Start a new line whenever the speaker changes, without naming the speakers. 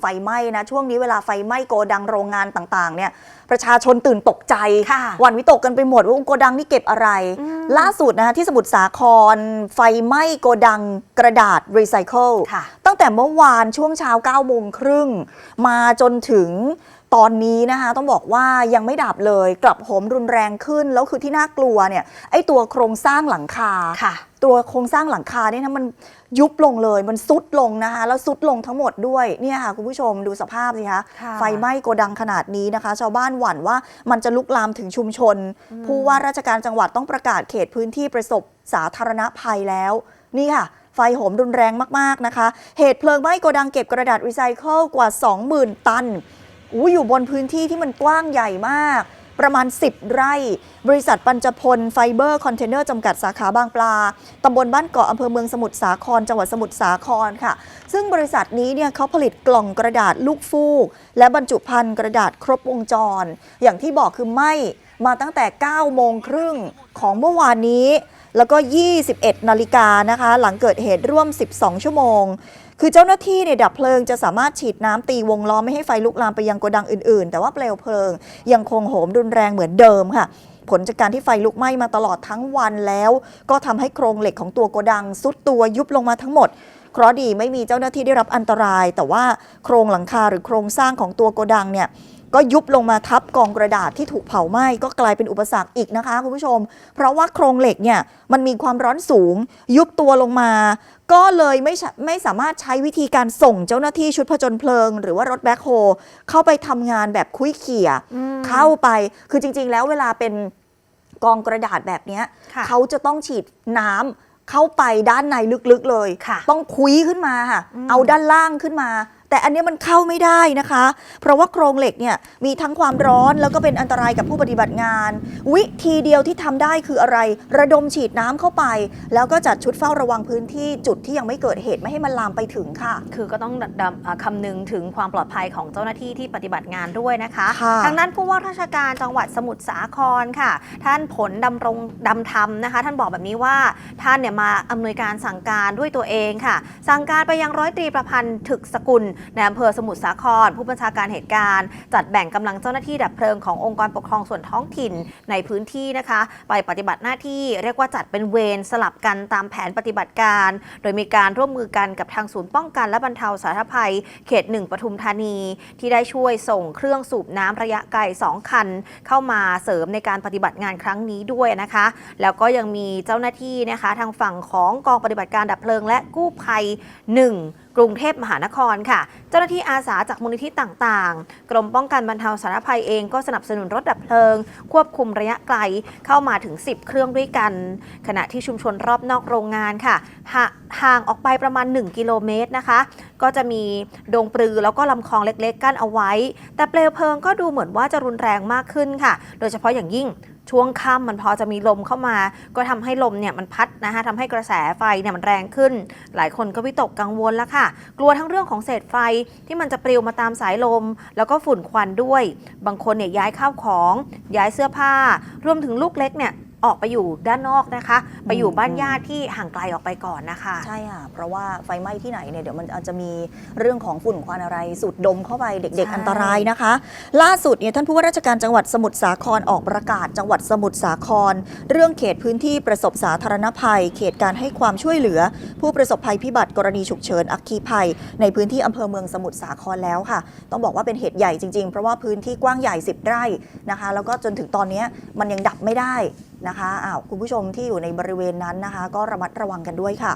ไฟไหม้นะ ช่วงนี้เวลาไฟไหม้โกดังโรงงานต่างๆเนี่ยประชาชนตื่นตกใจ
ค่ะ
หวันวิตกกันไปหมดว่าโกดังนี่เก็บอะไร
อืม
ล่าสุดนะคะที่สมุทรสาคร ไฟไหม้โกดังกระดาษรีไซเคิล
ค่ะ
ตั้งแต่เมื่อวานช่วงเช้า9โมงครึ่งมาจนถึงตอนนี้นะคะต้องบอกว่ายังไม่ดับเลย กลับโหมรุนแรงขึ้น แล้วคือที่น่ากลัวเนี่ยไอ้ตัวโครงสร้างหลังคา
ค่ะ
ตัวโครงสร้างหลังคาเนี่ยนะมันยุบลงเลยมันซุดลงนะคะ แล้วซุดลงทั้งหมดด้วยเนี่ยค่ะคุณผู้ชมดูสภาพสิคะ
ค่ะ
ไฟไหม้โกดังขนาดนี้นะคะ ชาวบ้านหวั่นว่ามันจะลุกลามถึงชุมชน ผู้ว่าราชการจังหวัดต้องประกาศเขตพื้นที่ประสบสาธารณภัยแล้วนี่ค่ะไฟโหมรุนแรงมาก ๆ นะคะ เหตุเพลิงไหม้โกดังเก็บกระดาษรีไซเคิลกว่า 20,000 ตันอู้อยู่บนพื้นที่ที่มันกว้างใหญ่มาก ประมาณ 10 ไร่ บริษัทปัญจพลไฟเบอร์คอนเทนเนอร์จำกัดสาขาบางปลาตำบลบ้านเกาะอำเภอเมืองสมุทรสาคร จังหวัดสมุทรสาครค่ะ ซึ่งบริษัทนี้เนี่ยเขาผลิตกล่องกระดาษลูกฟูก และบรรจุภัณฑ์กระดาษครบวงจร อย่างที่บอกคือไหมมาตั้งแต่ 9 โมงครึ่งของเมื่อวานนี้ แล้วก็ 21 นาฬิกานะคะ หลังเกิดเหตุร่วม 12 ชั่วโมง คือเจ้าหน้าที่เนี่ยดับเพลิงจะสามารถฉีดน้ำตีวงล้อมไม่ให้ไฟลุกลามไปยังโกดังอื่น ๆ แต่ว่าเปลวเพลิงยังคงโหมรุนแรงเหมือนเดิมค่ะผลจากการที่ไฟลุกไหม้มาตลอดทั้งวันแล้ว ก็ทำให้โครงเหล็กของตัวโกดังซุดตัวยุบลงมาทั้งหมด เคราะดีไม่มีเจ้าหน้าที่ได้รับอันตราย แต่ว่าโครงหลังคาหรือโครงสร้างของตัวโกดังเนี่ย ก็ยุบลงมาทับกองกระดาษที่ถูกเผาไหม้ก็กลายเป็นอุปสรรคอีกนะคะคุณผู้ชม เพราะว่าโครงเหล็กเนี่ยมันมีความร้อนสูง ยุบตัวลงมา ก็เลยไม่ใช่ไม่สามารถใช้วิธีการส่งเจ้าหน้าที่ชุดผจญเพลิง หรือว่ารถแบ็คโฮเข้าไปทำงานแบบคุยเขี่ย
อืม
เข้าไปคือจริง ๆ แล้วเวลาเป็นกองกระดาษแบบเนี้ย
ค่ะ
เขาจะต้องฉีดน้ำเข้าไปด้านในลึกๆเลย
ค่ะ
ต้องคุยขึ้นมาค่ะ
อืม
เอาด้านล่างขึ้นมา แต่อันเนี้ยมันเข้าไม่ได้นะคะ เพราะว่าโครงเหล็กเนี่ยมีทั้งความร้อนแล้วก็เป็นอันตรายกับผู้ปฏิบัติงาน วิธีเดียวที่ทำได้คืออะไร ระดมฉีดน้ำเข้าไป แล้วก็จัดชุดเฝ้าระวังพื้นที่จุดที่ยังไม่เกิดเหตุไม่ให้มันลามไปถึงค่ะ
คือก็ต้องดำอ่าคำนึงถึงความปลอดภัยของเจ้าหน้าที่ที่ปฏิบัติงานด้วยนะคะ
ค่ะ
ทางนั้นผู้ว่าราชการจังหวัดสมุทรสาครค่ะ ท่านผลดำรงดำธรรมนะคะ ท่านบอกแบบนี้ว่าท่านเนี่ยมาอำนวยการสั่งการด้วยตัวเองค่ะ สั่งการไปยังร้อยตรีประพันธ์ถึกสกุลในอำเภอสมุทรสาคร ผู้บัญชาการเหตุการณ์ จัดแบ่งกำลังเจ้าหน้าที่ดับเพลิงขององค์กรปกครองส่วนท้องถิ่นในพื้นที่นะคะ ไปปฏิบัติหน้าที่เรียกว่าจัดเป็นเวรสลับกันตามแผนปฏิบัติการ โดยมีการร่วมมือกันกับทางศูนย์ป้องกันและบรรเทาสาธารณภัย เขตหนึ่งปทุมธานี ที่ได้ช่วยส่งเครื่องสูบน้ำระยะไกล2คัน เข้ามาเสริมในการปฏิบัติงานครั้งนี้ด้วยนะคะ แล้วก็ยังมีเจ้าหน้าที่นะคะ ทางฝั่งของกองปฏิบัติการดับเพลิง และกู้ภัย 1 กรุงเทพมหานครค่ะเจ้าหน้าที่อาสาจากมูลนิธิต่างๆ กรมป้องกันบรรเทาสาธารณภัยเองก็สนับสนุนรถดับเพลิง ควบคุมระยะไกลเข้ามาถึง 10 เครื่องด้วยกัน ขณะที่ชุมชนรอบนอกโรงงานค่ะห,ห่างออกไปประมาณ 1 กิโลเมตรนะคะ ก็จะมีดงปลือแล้วก็ลำคลองเล็กๆกั้นเอาไว้ แต่เปลวเพลิงก็ดูเหมือนว่าจะรุนแรงมากขึ้นค่ะ โดยเฉพาะอย่างยิ่ง ช่วงค่ำมันพอจะมีลมเข้ามา ก็ทำให้ลมเนี่ยมันพัดนะคะทำให้กระแสไฟเนี่ยมันแรงขึ้น หลายคนก็วิตกกังวลแล้วค่ะ กลัวทั้งเรื่องของเศษไฟที่มันจะปลิวมาตามสายลม แล้วก็ฝุ่นควันด้วย บางคนเนี่ยย้ายข้าวของ ย้ายเสื้อผ้ารวมถึงลูกเล็กเนี่ย ออกไปอยู่ด้านนอกนะคะ ไปอยู่บ้านญาติที่ห่างไกลออกไปก่อนนะคะ
ใช่ค่ะ เพราะว่าไฟไหม้ที่ไหนเนี่ยเดี๋ยวมันอาจจะมีเรื่องของฝุ่นควันอะไรสูดดมเข้าไปเด็ก
ใช่
ๆอันตรายนะคะ ล่าสุดเนี่ยท่านผู้ว่าราชการจังหวัดสมุทรสาครออกประกาศ จังหวัดสมุทรสาคร เรื่องเขตพื้นที่ประสบสาธารณภัย เขตการให้ความช่วยเหลือ ผู้ประสบภัยพิบัติกรณีฉุกเฉินอัคคีภัย ในพื้นที่อำเภอเมืองสมุทรสาครแล้วค่ะ ต้องบอกว่าเป็นเหตุใหญ่จริงๆ เพราะว่าพื้นที่กว้างใหญ่ 10 ไร่นะคะ แล้วก็จนถึงตอนเนี้ยมันยังดับไม่ได้ นะคะอ้าวคุณผู้ชมที่อยู่ในบริเวณนั้นนะคะ ก็ระมัดระวังกันด้วยค่ะ